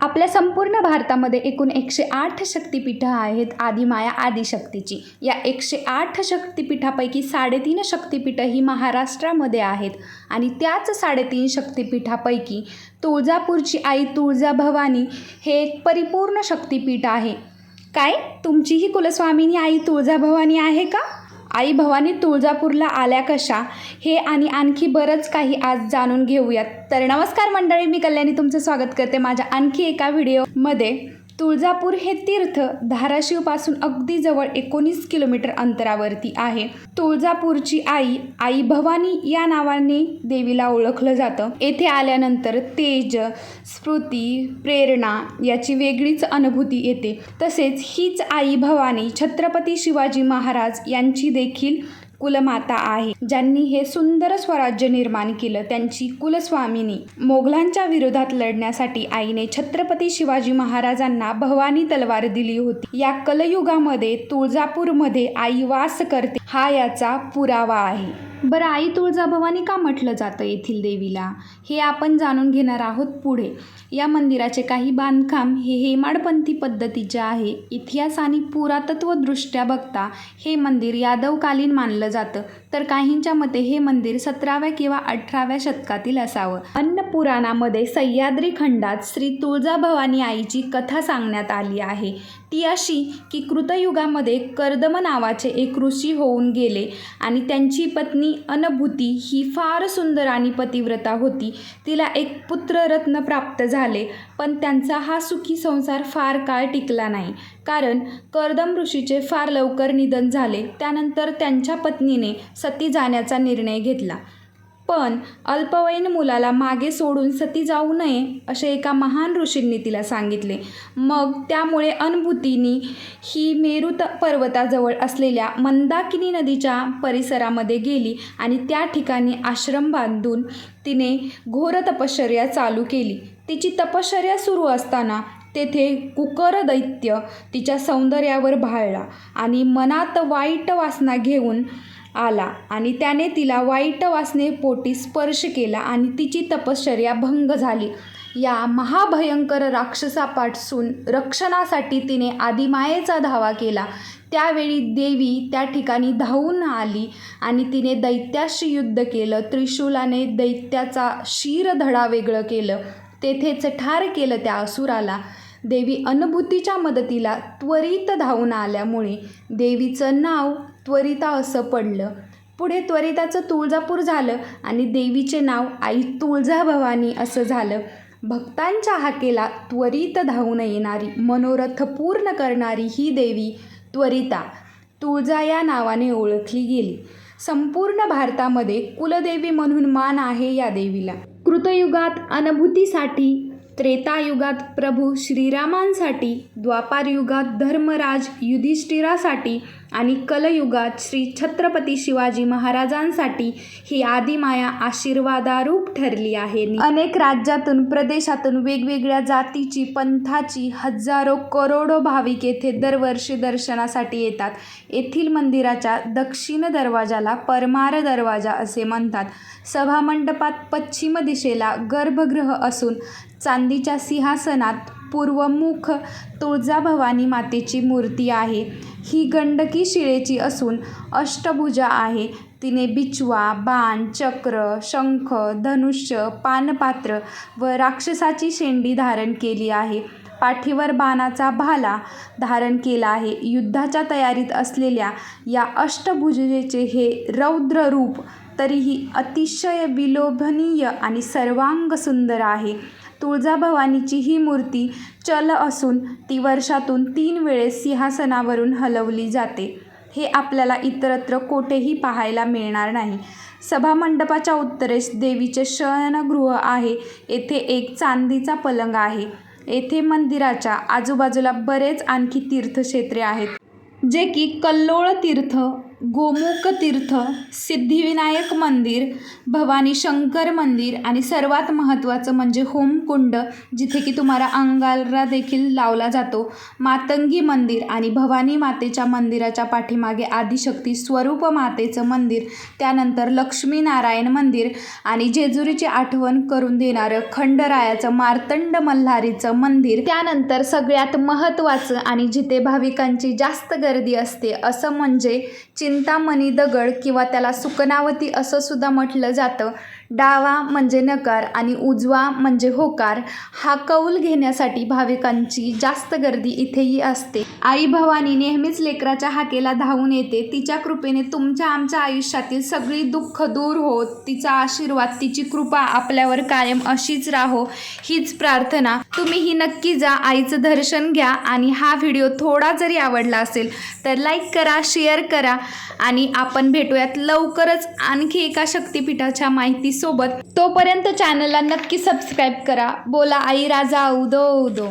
आपल्या संपूर्ण भारतामध्ये एकूण एकशे आठ शक्तिपीठं आहेत आदिमाया आदिशक्तीची या एकशे आठ शक्तिपीठापैकी साडेतीन शक्तिपीठं ही महाराष्ट्रामध्ये आहेत आणि त्याच साडेतीन शक्तिपीठापैकी तुळजापूरची आई तुळजाभवानी हे एक परिपूर्ण शक्तिपीठ आहे. काय? तुमचीही कुलस्वामिनी आई तुळजाभवानी आहे का? आई भवानी तुळजापूरला आल्या कशा? हे आणि आणखी बरंच काही आज जाणून घेऊयात. तर नमस्कार मंडळी मी कल्याणी तुमचं स्वागत करते माझ्या आणखी एका व्हिडिओमध्ये तुळजापूर हे तीर्थ धाराशिवपासून अगदी जवळ एकोणीस किलोमीटर अंतरावरती आहे. तुळजापूरची आई आई भवानी या नावाने देवीला ओळखलं जातं. येथे आल्यानंतर तेज स्मृती प्रेरणा याची वेगळीच अनुभूती येते. तसेच हीच आई भवानी छत्रपती शिवाजी महाराज यांची देखील कुलमाता आहे. ज्यांनी हे सुंदर स्वराज्य निर्माण केलं त्यांची कुलस्वामिनी. मोगलांच्या विरोधात लढण्यासाठी आईने छत्रपती शिवाजी महाराजांना भवानी तलवार दिली होती. या कलयुगामध्ये तुळजापूरमध्ये आई वास करते. हा याचा पुरावा आहे. बरं आई तुळजाभवानी का म्हटलं जातं येथील देवीला? हे आपण जाणून घेणार आहोत पुढे. या मंदिराचे काही बांधकाम हे हेमाडपंथी पद्धतीचे आहे. इतिहास आणि पुरातत्वदृष्ट्या बघता हे मंदिर यादवकालीन मानलं जातं. तर काहींच्या मते हे मंदिर सतराव्या किंवा अठराव्या शतकातील असावं. अन्नपुराणामध्ये सह्याद्री खंडात श्री तुळजाभवानी आईची कथा सांगण्यात आली आहे. ती अशी की कृतयुगामध्ये कर्दम नावाचे एक ऋषी होऊन गेले आणि त्यांची पत्नी अनभूती ही फार सुंदर आणि पतिव्रता होती. तिला एक पुत्ररत्न प्राप्त झाले. पण त्यांचा हा सुखी संसार फार काळ टिकला नाही. कारण कर्दम ऋषीचे फार लवकर निधन झाले त्यानंतर त्यांच्या पत्नीने सती जाण्याचा निर्णय घेतला. पण अल्पवयीन मुलाला मागे सोडून सती जाऊ नये असे एका महान ऋषींनी तिला सांगितले. मग त्यामुळे अनुभूतीनी ही मेरू त पर्वताजवळ असलेल्या मंदाकिनी नदीच्या परिसरामध्ये गेली आणि त्या ठिकाणी आश्रम बांधून तिने घोर तपश्चर्या चालू केली. तिची तपश्चर्या सुरू असताना तेथे कुकर दैत्य तिच्या सौंदर्यावर भाळला आणि मनात वाईट वासना घेऊन आला आणि त्याने तिला वाईट वासनेपोटी स्पर्श केला आणि तिची तपश्चर्या भंग झाली. या महाभयंकर राक्षसापासून रक्षणासाठी तिने आदिमायेचा धावा केला. त्यावेळी देवी त्या ठिकाणी धावून आली आणि तिने दैत्याशी युद्ध केलं. त्रिशूलाने दैत्याचा शिरधडा वेगळं केलं. तेथेच ठार केलं त्या असुराला. देवी अनुभूतीच्या मदतीला त्वरित धावून आल्यामुळे देवीचं नाव त्वरिता असं पडलं. पुढे त्वरिताचं तुळजापूर झालं आणि देवीचे नाव आई तुळजाभवानी असं झालं. भक्तांच्या हाकेला त्वरित धावून येणारी मनोरथ पूर्ण करणारी ही देवी त्वरिता तुळजा या नावाने ओळखली गेली. संपूर्ण भारतामध्ये कुलदेवी म्हणून मान आहे या देवीला. कृतयुगात अनुभूतीसाठी त्रेतायुगात प्रभू श्रीरामांसाठी द्वापारयुगात धर्मराज युधिष्ठिरासाठी आणि कलयुगात श्री छत्रपती शिवाजी महाराजांसाठी ही आदिमाया आशीर्वादारूप ठरली आहे. अनेक राज्यातून प्रदेशातून वेगवेगळ्या जातीची पंथाची हजारो करोडो भाविक येथे दरवर्षी दर्शनासाठी येतात. येथील मंदिराच्या दक्षिण दरवाजाला परमार दरवाजा असे म्हणतात. सभामंडपात पश्चिम दिशेला गर्भगृह असून चांदीच्या सिंहासनात पूर्वमुख तुळजाभवानी मातेची मूर्ती आहे. ही गंडकी शिळेची असून अष्टभुजा आहे. तिने बिचवा बाण चक्र शंख धनुष्य पानपात्र व राक्षसाची शेंडी धारण केली आहे. पाठीवर बाणाचा भाला धारण केला आहे. युद्धाच्या तयारीत असलेल्या या अष्टभुजेचे हे रौद्र रूप तरीही अतिशय विलोभनीय आणि सर्वांग सुंदर आहे. तुळजाभवानीची ही मूर्ती चल असून ती वर्षातून तीन वेळेस सिंहासनावरून हलवली जाते. हे आपल्याला इतरत्र कोठेही पाहायला मिळणार नाही. सभामंडपाच्या उत्तरेस देवीचे शयनगृह आहे. येथे एक चांदीचा पलंग आहे. येथे मंदिराच्या आजूबाजूला बरेच आणखी तीर्थक्षेत्रे आहेत. जे की कल्लोळ तीर्थ गोमुख तीर्थ सिद्धिविनायक मंदिर भवानी शंकर मंदिर आणि सर्वात महत्त्वाचं म्हणजे होमकुंड जिथे की तुम्हाला अंगारा देखील लावला जातो. मातंगी मंदिर आणि भवानी मातेच्या मंदिराच्या पाठीमागे आदिशक्ती स्वरूप मातेचं मंदिर त्यानंतर लक्ष्मीनारायण मंदिर आणि जेजुरीची आठवण करून देणारं खंडरायाचं मार्तंड मल्हारीचं मंदिर. त्यानंतर सगळ्यात महत्त्वाचं आणि जिथे भाविकांची जास्त गर्दी असते असं म्हणजे चिंतामणी दगड किंवा त्याला सुकनावती असं सुद्धा म्हटलं जातं. डावा म्हणजे नकार आणि उजवा म्हणजे होकार हा कौल घेण्यासाठी भाविकांची जास्त गर्दी इथेही असते. आई भवानी नेहमीच लेकराच्या हाकेला धावून येते. तिच्या कृपेने तुमच्या आमच्या आयुष्यातील सगळी दुःख दूर होत. तिचा आशीर्वाद तिची कृपा आपल्यावर कायम अशीच राहो हीच प्रार्थना. तुम्ही ही नक्की जा आईचं दर्शन घ्या आणि हा व्हिडिओ थोडा जरी आवडला असेल तर लाईक करा शेअर करा आणि आपण भेटूयात लवकरच आणखी एका शक्तिपीठाच्या सोबत. तोपर्यंत चॅनलला नक्की सबस्क्राईब करा. बोला आई राजा उदो उदो.